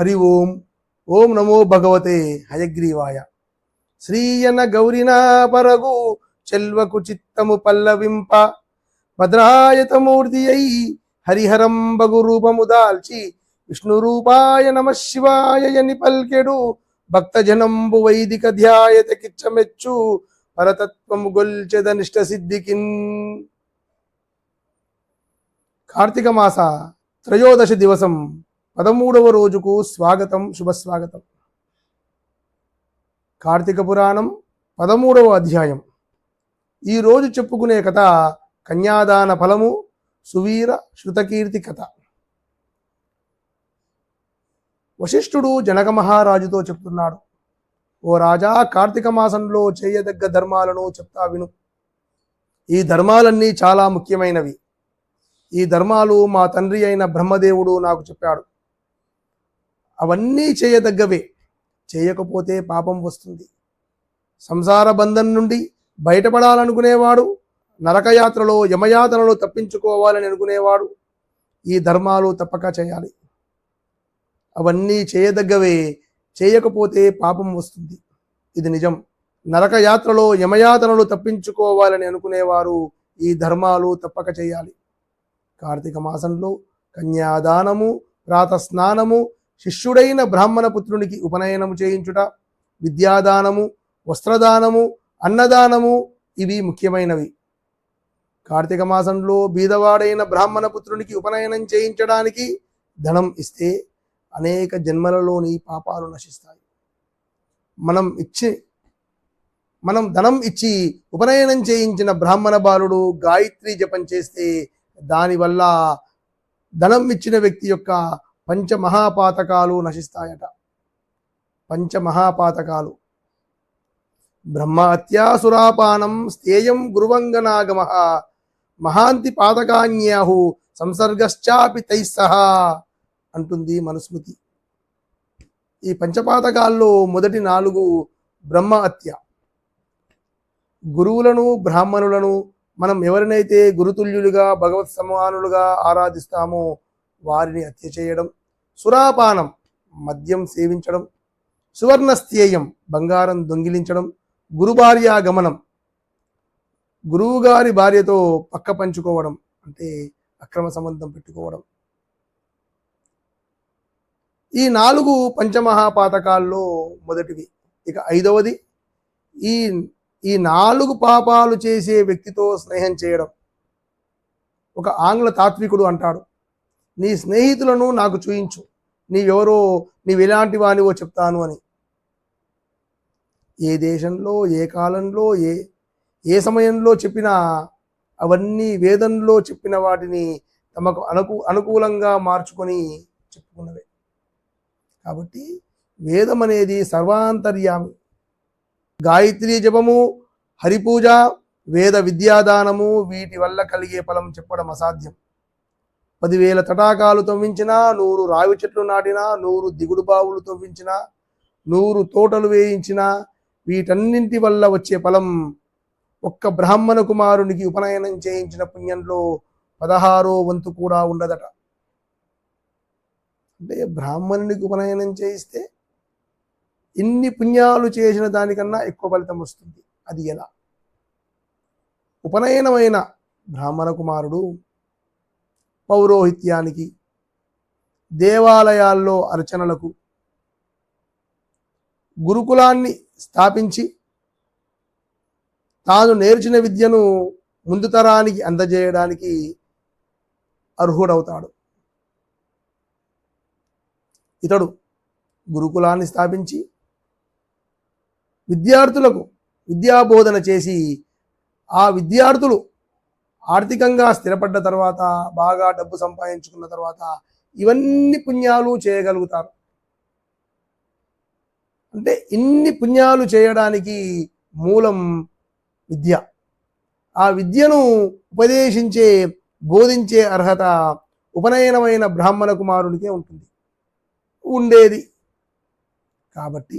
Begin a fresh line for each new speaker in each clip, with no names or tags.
హరి ఓం ఓం నమో భగవతే హయగ్రీవాయ. శ్రీయన గౌరినా పరగు చెల్వకు చిత్తము పల్లవింప. భద్రాయతమూర్తి అయి హరిహరం బగు రూపము దాల్చి విష్ణు రూపాయ నమ శివాయ అని పల్కెడు భక్తజనంబు వైదిక ధ్యాయత కిచ్చమెచ్చు పరతత్వము గొల్చెదనిష్ట సిద్ధికిన్. కార్తీక మాస త్రయోదశ దివసం పదమూడవ రోజుకు స్వాగతం శుభస్వాగతం. కార్తీక పురాణం పదమూడవ అధ్యాయం. ఈ రోజు చెప్పుకునే కథ కన్యాదాన ఫలము సువీర శృతకీర్తి కథ. వశిష్ఠుడు జనక మహారాజుతో చెప్తున్నాడు ఓ రాజా కార్తీక మాసంలో చేయదగ్గ ధర్మాలను చెప్తా విను. ఈ ధర్మాలన్నీ చాలా ముఖ్యమైనవి. ఈ ధర్మాలు మా తండ్రి అయిన బ్రహ్మదేవుడు నాకు చెప్పాడు. అవన్నీ చేయదగ్గవే. చేయకపోతే పాపం వస్తుంది. సంసార బంధం నుండి బయటపడాలనుకునేవాడు నరకయాత్రలో యమయాతనలో తప్పించుకోవాలని అనుకునేవాడు ఈ ధర్మాలు తప్పక చేయాలి. అవన్నీ చేయదగ్గవే చేయకపోతే పాపం వస్తుంది. ఇది నిజం. నరకయాత్రలో యమయాతనలు తప్పించుకోవాలని అనుకునేవారు ఈ ధర్మాలు తప్పక చేయాలి. కార్తీక మాసంలో కన్యాదానము ప్రాతస్నానము శిష్యుడైన బ్రాహ్మణ పుత్రునికి ఉపనయనము చేయించుట విద్యాదానము వస్త్రదానము అన్నదానము ఇవి ముఖ్యమైనవి. కార్తీక మాసంలో బీదవాడైన బ్రాహ్మణ పుత్రునికి ఉపనయనం చేయించడానికి ధనం ఇస్తే అనేక జన్మలలోని పాపాలు నశిస్తాయి. మనం ఇచ్చి మనం ధనం ఇచ్చి ఉపనయనం చేయించిన బ్రాహ్మణ బాలుడు గాయత్రి జపం చేస్తే దానివల్ల ధనం ఇచ్చిన వ్యక్తి యొక్క పంచమహాపాతకాలు నశిస్తాయట. పంచమహాపాతకాలు. బ్రహ్మ హత్యాసురాపానం స్థేయం గురువంగనాగమ. మహాంతి పాతకాన్యాహు సంసర్గశ్చాపి తైస్సహ అంటుంది మనుస్మృతి. ఈ పంచపాతకాల్లో మొదటి నాలుగు బ్రహ్మ హత్య గురువులను బ్రాహ్మణులను మనం ఎవరినైతే గురుతుల్యులుగా భగవత్ సమానులుగా ఆరాధిస్తామో వారిని హత్య చేయడం. సురాపానం మద్యం సేవించడం సువర్ణస్థేయం బంగారం దొంగిలించడం గురుభార్యాగమనం గురువుగారి భార్యతో పక్క పంచుకోవడం అంటే అక్రమ సంబంధం పెట్టుకోవడం. ఈ నాలుగు పంచమహాపాతకాల్లో మొదటివి ఇక ఐదవది ఈ ఈ నాలుగు పాపాలు చేసే వ్యక్తితో స్నేహం చేయడం. ఒక ఆంగ్ల తాత్వికుడు అంటాడు నీ స్నేహితులను నాకు చూయించు నీవెవరో నీవెలాంటి వానివో చెప్తాను అని. ఏ దేశంలో ఏ కాలంలో ఏ ఏ సమయంలో చెప్పినా అవన్నీ వేదంలో చెప్పిన వాటిని తమకు అనుకూ అనుకూలంగా మార్చుకొని చెప్పుకున్నవే. కాబట్టి వేదం అనేది సర్వాంతర్యామి. గాయత్రి జపము హరిపూజ వేద విద్యాదానము వీటి వల్ల కలిగే ఫలం చెప్పడం అసాధ్యం. పదివేల తటాకాలు తవ్వించినా నూరు రావి చెట్లు నాటినా నూరు దిగుడు బావులు తవ్వించినా నూరు తోటలు వేయించినా వీటన్నింటి వల్ల వచ్చే ఫలం ఒక్క బ్రాహ్మణ కుమారునికి ఉపనయనం చేయించిన పుణ్యంలో పదహారో వంతు కూడా ఉండదట. అంటే బ్రాహ్మణునికి ఉపనయనం చేయిస్తే ఇన్ని పుణ్యాలు చేసిన దానికన్నా ఎక్కువ ఫలితం వస్తుంది. అది ఎలా? ఉపనయనమైన బ్రాహ్మణ కుమారుడు పౌరోహిత్యానికి దేవాలయాల్లో అర్చనలకు గురుకులాన్ని స్థాపించి తాను నేర్చిన విద్యను ముందు తరానికి అందజేయడానికి అర్హుడవుతాడు. ఇతడు గురుకులాన్ని స్థాపించి విద్యార్థులకు విద్యాబోధన చేసి ఆ విద్యార్థులు ఆర్థికంగా స్థిరపడ్డ తర్వాత బాగా డబ్బు సంపాదించుకున్న తర్వాత ఇవన్నీ పుణ్యాలు చేయగలుగుతారు. అంటే ఇన్ని పుణ్యాలు చేయడానికి మూలం విద్య. ఆ విద్యను ఉపదేశించే బోధించే అర్హత ఉపనయనమైన బ్రాహ్మణ కుమారుడికే ఉంటుంది. ఉండేది. కాబట్టి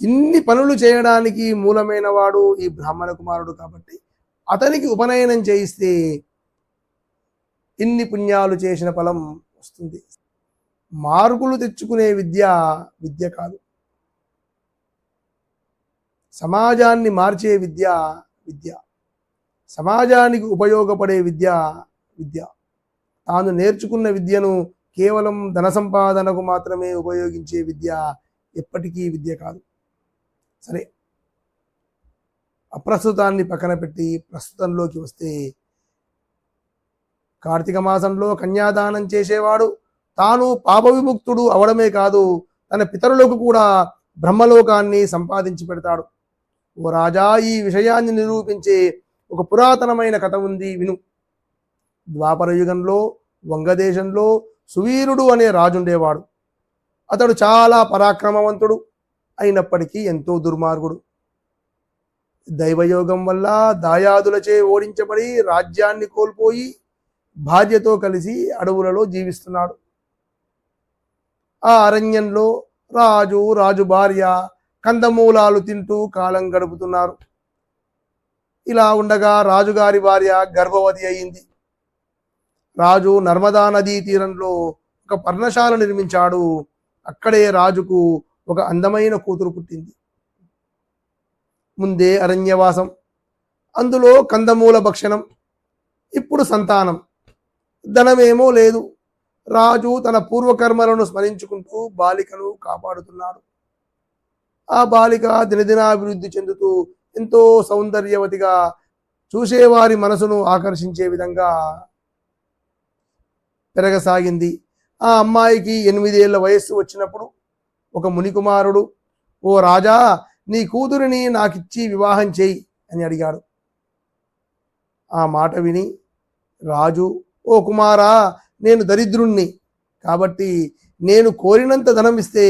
ఇన్ని పనులు చేయడానికి మూలమైన వాడు ఈ బ్రాహ్మణ కుమారుడు కాబట్టి అతనికి ఉపనయనం చేయిస్తే ఇన్ని పుణ్యాలు చేసిన ఫలం వస్తుంది. మార్కులు తెచ్చుకునే విద్య విద్య కాదు. సమాజాన్ని మార్చే విద్య విద్య. సమాజానికి ఉపయోగపడే విద్య విద్య. తాను నేర్చుకున్న విద్యను కేవలం ధన సంపాదనకు మాత్రమే ఉపయోగించే విద్య ఎప్పటికీ విద్య కాదు. సరే. అప్రస్తుతాన్ని పక్కన పెట్టి ప్రస్తుతంలోకి వస్తే కార్తీక మాసంలో కన్యాదానం చేసేవాడు తాను పాప విముక్తుడు అవడమే కాదు తన పితరులకు కూడా బ్రహ్మలోకాన్ని సంపాదించి పెడతాడు. ఓ రాజా ఈ విషయాన్ని నిరూపించే ఒక పురాతనమైన కథ ఉంది విను. ద్వాపర యుగంలో వంగదేశంలో సువీరుడు అనే రాజుండేవాడు. అతడు చాలా పరాక్రమవంతుడు. అయినప్పటికీ ఎంతో దుర్మార్గుడు. దైవయోగం వల్ల దాయాదులచే ఓడించబడి రాజ్యాన్ని కోల్పోయి భార్యతో కలిసి అడవులలో జీవిస్తున్నాడు. ఆ అరణ్యంలో రాజు రాజు భార్య కందమూలాలు తింటూ కాలం గడుపుతున్నారు. ఇలా ఉండగా రాజుగారి భార్య గర్భవతి అయింది. రాజు నర్మదా నదీ తీరంలో ఒక పర్ణశాల నిర్మించాడు. అక్కడే రాజుకు ఒక అందమైన కూతురు పుట్టింది. ముందే అరణ్యవాసం అందులో కందమూల భక్షణం ఇప్పుడు సంతానం. ధనమేమో లేదు. రాజు తన పూర్వకర్మలను స్మరించుకుంటూ బాలికను కాపాడుతున్నాడు. ఆ బాలిక దినదినాభివృద్ధి చెందుతూ ఎంతో సౌందర్యవతిగా చూసేవారి మనసును ఆకర్షించే విధంగా పెరగసాగింది. ఆ అమ్మాయికి ఎనిమిదేళ్ళ వయస్సు వచ్చినప్పుడు ఒక మునికుమారుడు ఓ రాజా నీ కూతురిని నాకిచ్చి వివాహం చేయి అని అడిగాడు. ఆ మాట విని రాజు ఓ కుమారా నేను దరిద్రుణ్ణి కాబట్టి నేను కోరినంత ధనం ఇస్తే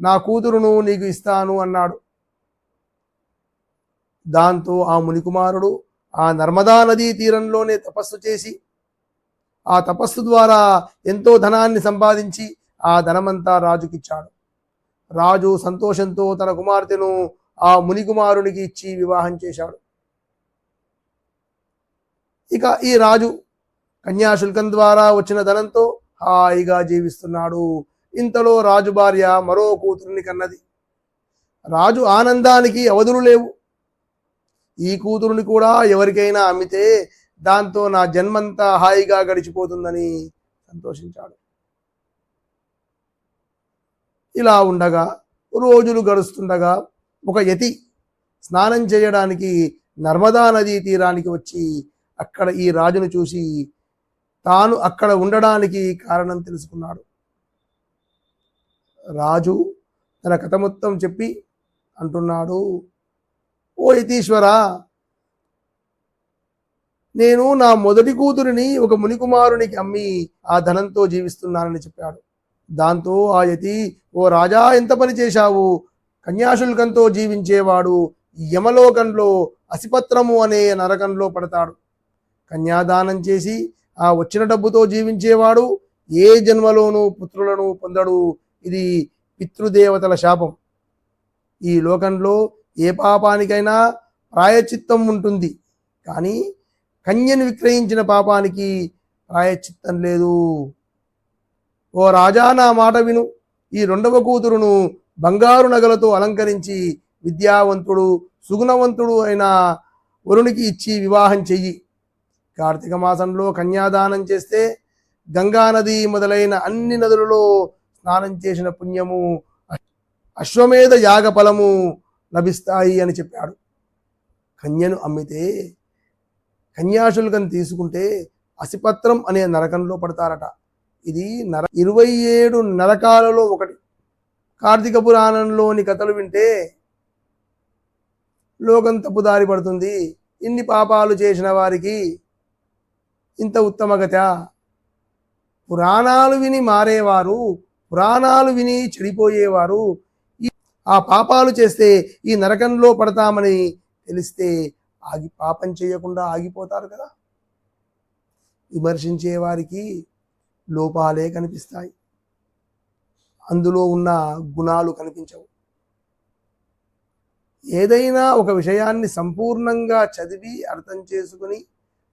నా కూతురును నీకు ఇస్తాను అన్నాడు. దాంతో ఆ మునికుమారుడు ఆ నర్మదా నదీ తీరంలోనే తపస్సు చేసి ఆ తపస్సు ద్వారా ఎంతో ధనాన్ని సంపాదించి ఆ ధనమంతా రాజుకిచ్చాడు. రాజు సంతోషంతో తన కుమార్తెను ఆ మునికుమారునికి ఇచ్చి వివాహం చేశాడు. ఇక ఈ రాజు కన్యాశుల్కం ద్వారా వచ్చిన ధనంతో హాయిగా జీవిస్తున్నాడు. ఇంతలో రాజు భార్య మరో కూతురిని కన్నది. రాజు ఆనందానికి అవధులు లేవు. ఈ కూతురుని కూడా ఎవరికైనా అమ్మితే దాంతో నా జన్మంతా హాయిగా గడిచిపోతుందని సంతోషించాడు. ఇలా ఉండగా రోజులు గడుస్తుండగా ఒక యతి స్నానం చేయడానికి నర్మదా నదీ తీరానికి వచ్చి అక్కడ ఈ రాజును చూసి తాను అక్కడ ఉండడానికి కారణం తెలుసుకున్నాడు. రాజు తన కథ మొత్తం చెప్పి అంటున్నాడు ఓ యతీశ్వర నేను నా మొదటి కూతురిని ఒక మునికుమారునికి అమ్మి ఆ ధనంతో జీవిస్తున్నానని చెప్పాడు. దాంతో ఆ యతి ఓ రాజా ఎంత పని చేశావు? కన్యాశుల్కంతో జీవించేవాడు యమలోకంలో అసిపత్రము అనే నరకంలో పడతాడు. కన్యాదానం చేసి ఆ వచ్చిన డబ్బుతో జీవించేవాడు ఏ జన్మలోనూ పుత్రులను పొందడు. ఇది పితృదేవతల శాపం. ఈ లోకంలో ఏ పాపానికైనా ప్రాయచిత్తం ఉంటుంది. కానీ కన్యను విక్రయించిన పాపానికి ప్రాయచిత్తం లేదు. ఓ రాజా నా మాట విను. ఈ రెండవ కూతురును బంగారు నగలతో అలంకరించి విద్యావంతుడు సుగుణవంతుడు అయిన వరునికి ఇచ్చి వివాహం చెయ్యి. కార్తీక మాసంలో కన్యాదానం చేస్తే గంగా నది మొదలైన అన్ని నదులలో స్నానం చేసిన పుణ్యము అశ్వమేధ యాగ ఫలము లభిస్తాయి అని చెప్పాడు. కన్యను అమ్మితే కన్యాశుల్కం తీసుకుంటే అసిపత్రం అనే నరకంలో పడతారట. ఇది నర ఇరవై ఏడు నరకాలలో ఒకటి. కార్తీక పురాణంలోని కథలు వింటే లోకం తప్పుదారి పడుతుంది. ఇన్ని పాపాలు చేసిన వారికి ఇంత ఉత్తమగత పురాణాలు విని మారేవారు పురాణాలు విని చెడిపోయేవారు. ఆ పాపాలు చేస్తే ఈ నరకంలో పడతామని తెలిస్తే ఆగి పాపం చేయకుండా ఆగిపోతారు కదా. విమర్శించే వారికి లోపాలే కనిపిస్తాయి. అందులో ఉన్న గుణాలు కనిపించవు. ఏదైనా ఒక విషయాన్ని సంపూర్ణంగా చదివి అర్థం చేసుకుని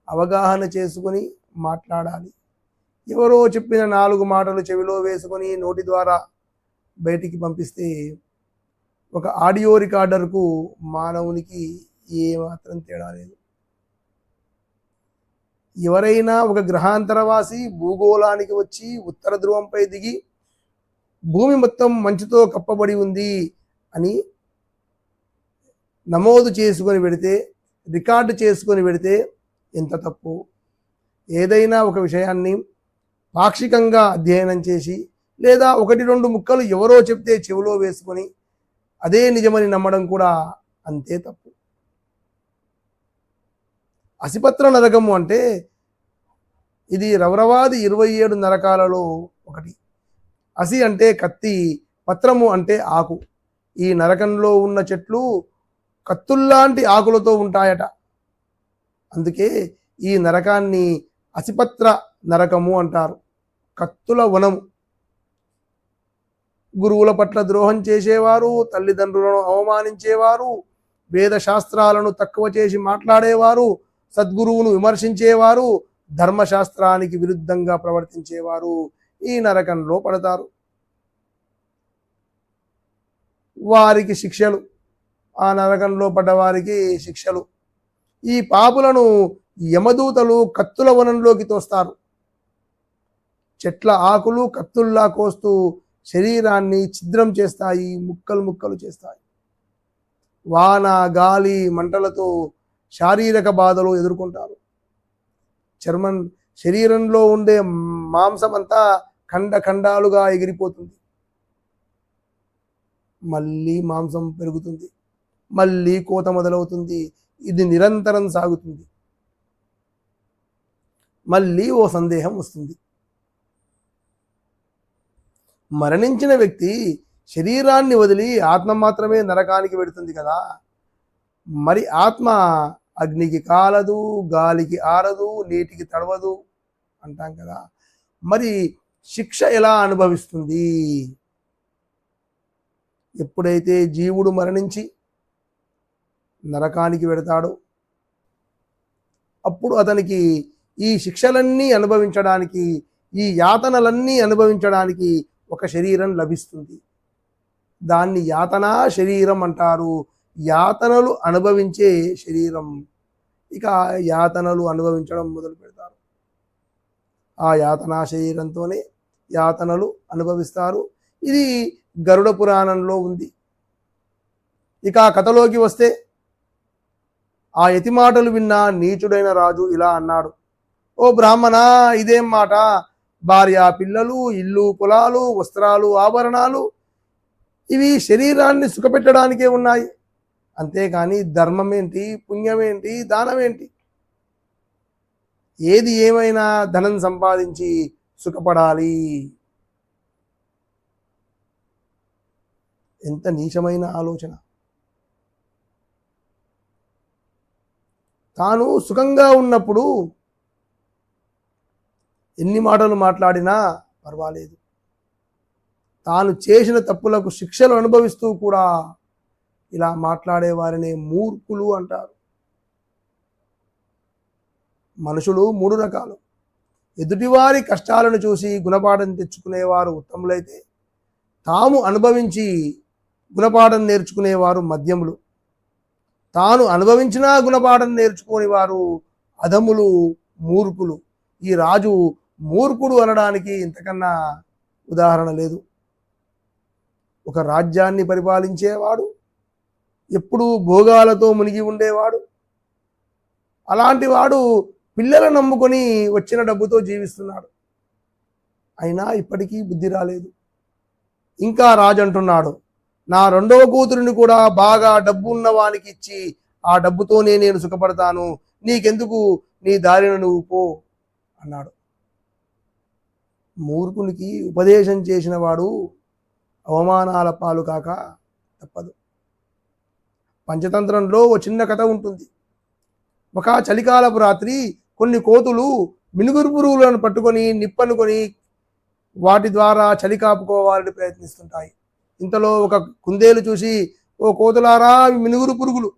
అవగాహన చేసుకుని మాట్లాడాలి. ఎవరో చెప్పిన నాలుగు మాటలు చెవిలో వేసుకొని నోటి ద్వారా బయటికి పంపిస్తే ఒక ఆడియో రికార్డర్కు మానవునికి ఏమాత్రం తేడా లేదు. ఎవరైనా ఒక గ్రహాంతరవాసి భూగోళానికి వచ్చి ఉత్తర ధ్రువంపై దిగి భూమి మొత్తం మంచుతో కప్పబడి ఉంది అని నమోదు చేసుకొని పెడితే రికార్డు చేసుకొని పెడితే ఎంత తప్పు? ఏదైనా ఒక విషయాన్ని పాక్షికంగా అధ్యయనం చేసి లేదా ఒకటి రెండు ముక్కలు ఎవరో చెప్తే చెవిలో వేసుకొని అదే నిజమని నమ్మడం కూడా అంతే తప్పు. అసిపత్ర నరకము అంటే ఇది రవరవాది ఇరవై ఏడు నరకాలలో ఒకటి. అసి అంటే కత్తి పత్రము అంటే ఆకు. ఈ నరకంలో ఉన్న చెట్లు కత్తుల్లాంటి ఆకులతో ఉంటాయట. అందుకే ఈ నరకాన్ని అసిపత్ర నరకము అంటారు. కత్తుల వనము. గురువుల పట్ల ద్రోహం చేసేవారు తల్లిదండ్రులను అవమానించేవారు వేద శాస్త్రాలను తక్కువ చేసి మాట్లాడేవారు సద్గురువును విమర్శించేవారు ధర్మశాస్త్రానికి విరుద్ధంగా ప్రవర్తించేవారు ఈ నరకంలో పడతారు. వారికి శిక్షలు ఆ నరకంలో పడ్డవారికి శిక్షలు. ఈ పాపులను యమదూతలు కత్తుల వనంలోకి తోస్తారు. చెట్ల ఆకులు కత్తుల్లా కోస్తూ శరీరాన్ని ఛిద్రం చేస్తాయి ముక్కలు ముక్కలు చేస్తాయి. వాన గాలి మంటలతో శారీరక బాధలు ఎదుర్కొంటారు. చర్మం శరీరంలో ఉండే మాంసం అంతా ఖండ ఖండాలుగా ఎగిరిపోతుంది. మళ్ళీ మాంసం పెరుగుతుంది. మళ్ళీ కోత మొదలవుతుంది. ఇది నిరంతరం సాగుతుంది. మళ్ళీ ఓ సందేహం వస్తుంది. మరణించిన వ్యక్తి శరీరాన్ని వదిలి ఆత్మ మాత్రమే నరకానికి వెడుతుంది కదా. మరి ఆత్మ అగ్నికి కాలదు గాలికి ఆరదు నీటికి తడవదు అంటాం కదా. మరి శిక్ష ఎలా అనుభవిస్తుంది? ఎప్పుడైతే జీవుడు మరణించి నరకానికి వెడతాడో అప్పుడు అతనికి ఈ శిక్షలన్నీ అనుభవించడానికి ఈ యాతనలన్నీ అనుభవించడానికి ఒక శరీరం లభిస్తుంది. దాన్ని యాతనా శరీరం అంటారు. యాతనలు అనుభవించే శరీరం. ఇక యాతనలు అనుభవించడం మొదలు పెడతారు. ఆ యాతనా శరీరంతోనే యాతనలు అనుభవిస్తారు. ఇది గరుడ పురాణంలో ఉంది. ఇక ఆ కథలోకి వస్తే ఆ యతి మాటలు విన్న నీచుడైన రాజు ఇలా అన్నాడు. ఓ బ్రాహ్మణ ఇదేం మాట? భార్య పిల్లలు ఇల్లు పొలాలు వస్త్రాలు ఆభరణాలు ఇవి శరీరాన్ని సుఖపెట్టడానికే ఉన్నాయి. అంతేకాని ధర్మం ఏంటి పుణ్యం ఏంటి దానం ఏంటి ఏది ఏమైనా ధనం సంపాదించి సుఖపడాలి. ఎంత నీచమైన ఆలోచన. తాను సుఖంగా ఉన్నప్పుడు ఎన్ని మాటలు మాట్లాడినా పర్వాలేదు. తాను చేసిన తప్పులకు శిక్షలు అనుభవిస్తూ కూడా ఇలా మాట్లాడే వారిని మూర్ఖులు అంటారు. మనుషులు మూడు రకాలు. ఎదుటివారి కష్టాలను చూసి గుణపాఠం తెచ్చుకునేవారు ఉత్తములైతే తాము అనుభవించి గుణపాఠం నేర్చుకునేవారు మధ్యములు. తాను అనుభవించినా గుణపాఠం నేర్చుకోని వారు అధములు మూర్ఖులు. ఈ రాజు మూర్ఖుడు అనడానికి ఇంతకన్నా ఉదాహరణ లేదు. ఒక రాజ్యాన్ని పరిపాలించేవాడు ఎప్పుడూ భోగాలతో మునిగి ఉండేవాడు. అలాంటి వాడు పిల్లలను నమ్ముకొని వచ్చిన డబ్బుతో జీవిస్తున్నాడు. అయినా ఇప్పటికీ బుద్ధి రాలేదు. ఇంకా రాజు అంటున్నాడు నా రెండవ కూతురిని కూడా బాగా డబ్బు ఉన్నవానికి ఇచ్చి ఆ డబ్బుతోనే నేను సుఖపడతాను. నీకెందుకు? నీ దారిన నువ్వు పో అన్నాడు. మూర్ఖునికి ఉపదేశం చేసిన వాడు అవమానాల పాలు కాక తప్పదు. పంచతంత్రంలో ఓ చిన్న కథ ఉంటుంది. ఒక చలికాలపు రాత్రి కొన్ని కోతులు మినుగురు పురుగులను పట్టుకొని నిప్పనుకొని వాటి ద్వారా చలి కాపుకోవాలని ప్రయత్నిస్తుంటాయి. ఇంతలో ఒక కుందేలు చూసి ఓ కోతులారా అవి మినుగురు పురుగులు.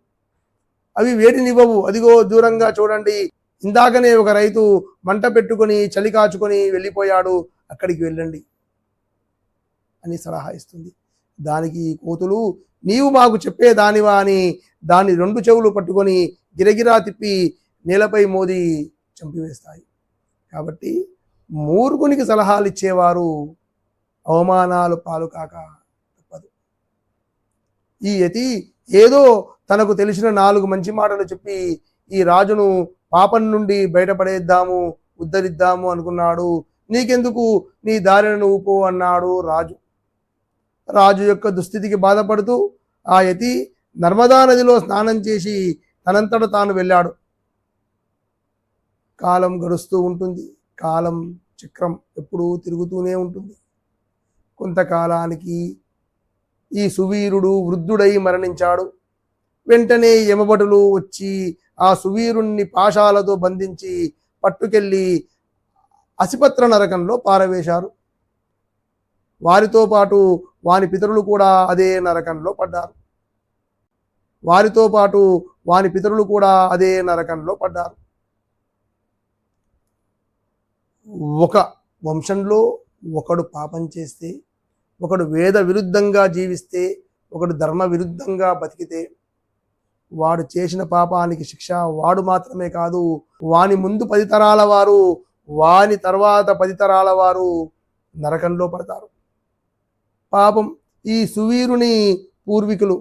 అవి వేటినివ్వవు. అదిగో దూరంగా చూడండి. ఇందాకనే ఒక రైతు మంట పెట్టుకొని చలి కాచుకొని వెళ్ళిపోయాడు. అక్కడికి వెళ్ళండి అని సలహా ఇస్తుంది. దానికి కోతులు నీవు మాకు చెప్పే దానివా అని దాని రెండు చెవులు పట్టుకొని గిరగిరా తిప్పి నేలపై మోది చంపివేస్తాయి. కాబట్టి మూర్ఖునికి సలహాలు ఇచ్చేవారు అవమానాలు పాలు కాక తప్పదు. ఈ యతి ఏదో తనకు తెలిసిన నాలుగు మంచి మాటలు చెప్పి ఈ రాజును పాపం నుండి బయటపడేద్దాము ఉద్ధరిద్దాము అనుకున్నాడు. నీకెందుకు? నీ దారిన నువ్వు పో అన్నాడు రాజు. రాజు యొక్క దుస్థితికి బాధపడుతూ ఆ యతి నర్మదా నదిలో స్నానం చేసి తనంతట తాను వెళ్ళాడు. కాలం గడుస్తూ ఉంటుంది. కాలం చక్రం ఎప్పుడూ తిరుగుతూనే ఉంటుంది. కొంతకాలానికి ఈ సువీరుడు వృద్ధుడై మరణించాడు. వెంటనే యమభటులు వచ్చి ఆ సువీరుణ్ణి పాశాలతో బంధించి పట్టుకెళ్ళి అసిపత్ర నరకంలో పారవేశారు. వారితో పాటు వాని పితరులు కూడా అదే నరకంలో పడ్డారు. వారితో పాటు వాని పితరులు కూడా అదే నరకంలో పడ్డారు. ఒక వంశంలో ఒకడు పాపం చేస్తే ఒకడు వేద విరుద్ధంగా జీవిస్తే ఒకడు ధర్మ విరుద్ధంగా బతికితే వాడు చేసిన పాపానికి శిక్ష వాడు మాత్రమే కాదు వాని ముందు పది తరాల వారు వాని తర్వాత పది తరాల వారు నరకంలో పడతారు. పాపం ఈ సువీరుని పూర్వీకులు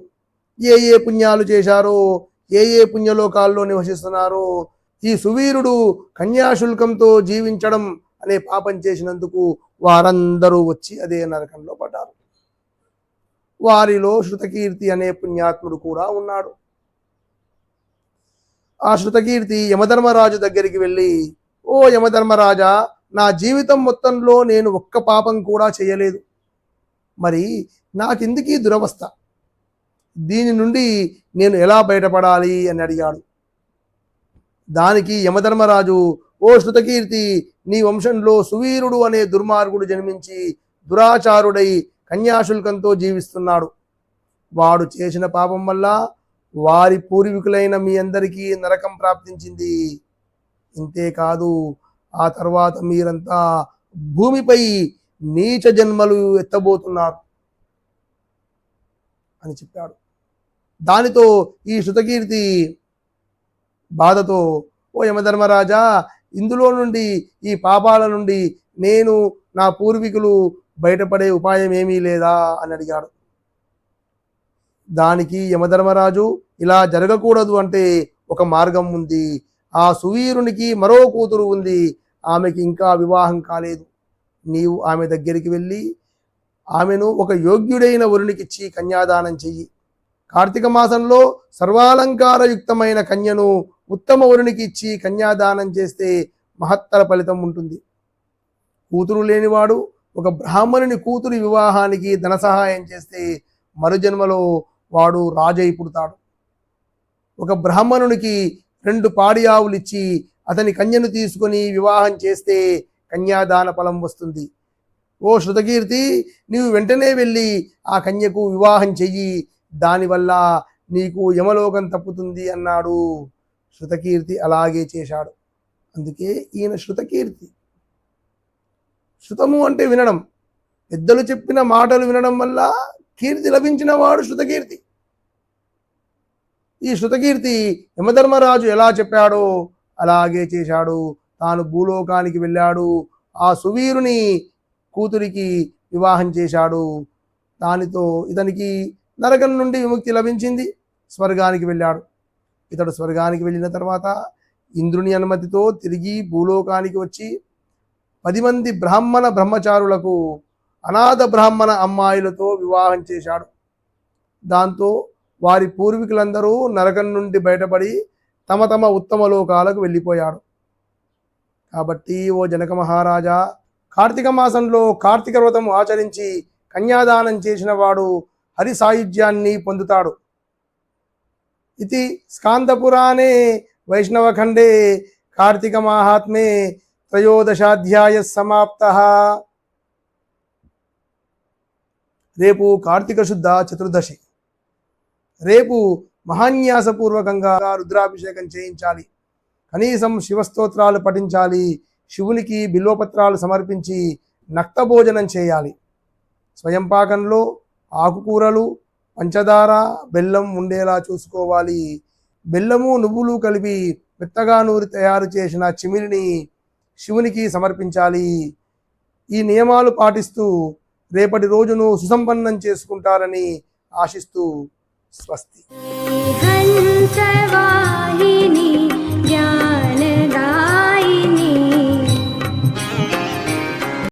ఏ ఏ పుణ్యాలు చేశారో ఏ ఏ పుణ్యలోకాల్లో నివసిస్తున్నారో ఈ సువీరుడు కన్యాశుల్కంతో జీవించడం అనే పాపం చేసినందుకు వారందరూ వచ్చి అదే నరకంలో పడ్డారు. వారిలో శృతకీర్తి అనే పుణ్యాత్ముడు కూడా ఉన్నాడు. ఆ శృతకీర్తి యమధర్మరాజు దగ్గరికి వెళ్ళి ఓ యమధర్మరాజా నా జీవితం మొత్తంలో నేను ఒక్క పాపం కూడా చేయలేదు. మరి నాకెందుకు ఈ దురవస్థ? దీని నుండి నేను ఎలా బయటపడాలి అని అడిగాడు. దానికి యమధర్మరాజు ఓ శృతకీర్తి నీ వంశంలో సువీరుడు అనే దుర్మార్గుడు జన్మించి దురాచారుడై కన్యాశుల్కంతో జీవిస్తున్నాడు. వాడు చేసిన పాపం వల్ల వారి పూర్వీకులైన మీ అందరికీ నరకం ప్రాప్తించింది. ఇంతేకాదు ఆ తర్వాత మీరంతా భూమిపై నీచ జన్మలు ఎత్తబోతున్నారు అని చెప్పాడు. దానితో ఈ శృతకీర్తి బాధతో ఓ యమధర్మరాజా ఇందులో నుండి ఈ పాపాల నుండి నేను నా పూర్వీకులు బయటపడే ఉపాయం ఏమీ లేదా? అని అడిగాడు. దానికి యమధర్మరాజు ఇలా జరగకూడదు అంటే ఒక మార్గం ఉంది. ఆ సువీరునికి మరో కూతురు ఉంది. ఆమెకి ఇంకా వివాహం కాలేదు. నీవు ఆమె దగ్గరికి వెళ్ళి ఆమెను ఒక యోగ్యుడైన వరునికిచ్చి కన్యాదానం చెయ్యి. కార్తీక మాసంలో సర్వాలంకారయుక్తమైన కన్యను ఉత్తమ వరునికి ఇచ్చి కన్యాదానం చేస్తే మహత్తర ఫలితం ఉంటుంది. కూతురు లేనివాడు ఒక బ్రాహ్మణుని కూతురి వివాహానికి ధన సహాయం చేస్తే మరుజన్మలో వాడు రాజై పుడతాడు. ఒక బ్రాహ్మణునికి రెండు పాడి ఆవులు ఇచ్చి అతని కన్యను తీసుకొని వివాహం చేస్తే కన్యాదాన ఫలం వస్తుంది. ఓ శృతకీర్తి నీవు వెంటనే వెళ్ళి ఆ కన్యకు వివాహం చెయ్యి. దానివల్ల నీకు యమలోకం తప్పుతుంది అన్నాడు. శృతకీర్తి అలాగే చేశాడు. అందుకే ఈయన శృతకీర్తి. శృతము అంటే వినడం. పెద్దలు చెప్పిన మాటలు వినడం వల్ల కీర్తి లభించిన వాడు శృతకీర్తి. ఈ శృతకీర్తి యమధర్మరాజు ఎలా చెప్పాడో అలాగే చేశాడు. తాను భూలోకానికి వెళ్ళాడు. ఆ సువీరుని కూతురికి వివాహం చేశాడు. దానితో ఇతనికి నరకం నుండి విముక్తి లభించింది. స్వర్గానికి వెళ్ళాడు. ఇతడు స్వర్గానికి వెళ్ళిన తర్వాత ఇంద్రుని అనుమతితో తిరిగి భూలోకానికి వచ్చి పది మంది బ్రాహ్మణ బ్రహ్మచారులకు అనాథ బ్రాహ్మణ అమ్మాయిలతో వివాహం చేశాడు. దాంతో వారి పూర్వీకులందరూ నరకం నుండి బయటపడి తమ తమ ఉత్తమ లోకాలకు వెళ్ళిపోయాడు కాబట్టి ఓ జనక మహారాజా కార్తీక మాసంలో కార్తీక వ్రతం ఆచరించి కన్యాదానం చేసిన వాడు హరి సాయుధ్యాన్ని పొందుతాడు. ఇది స్కాందపురాణే వైష్ణవఖండే కార్తీక మాహాత్మ్యే త్రయోదశాధ్యాయ సమాప్త. రేపు కార్తీక శుద్ధ చతుర్దశి. రేపు మహాన్యాసపూర్వకంగా రుద్రాభిషేకం చేయించాలి. కనీసం శివస్తోత్రాలు పఠించాలి శివునికి బిల్వపత్రాలు సమర్పించి నక్త భోజనం చేయాలి. స్వయంపాకంలో ఆకుకూరలు పంచదార బెల్లం ఉండేలా చూసుకోవాలి. బెల్లము నువ్వులు కలిపి మెత్తగా నూరి తయారు చేసిన చిమిరిని శివునికి సమర్పించాలి. ఈ నియమాలు పాటిస్తూ రేపటి రోజును సుసంపన్నం చేసుకుంటారని ఆశిస్తూ స్వస్తి.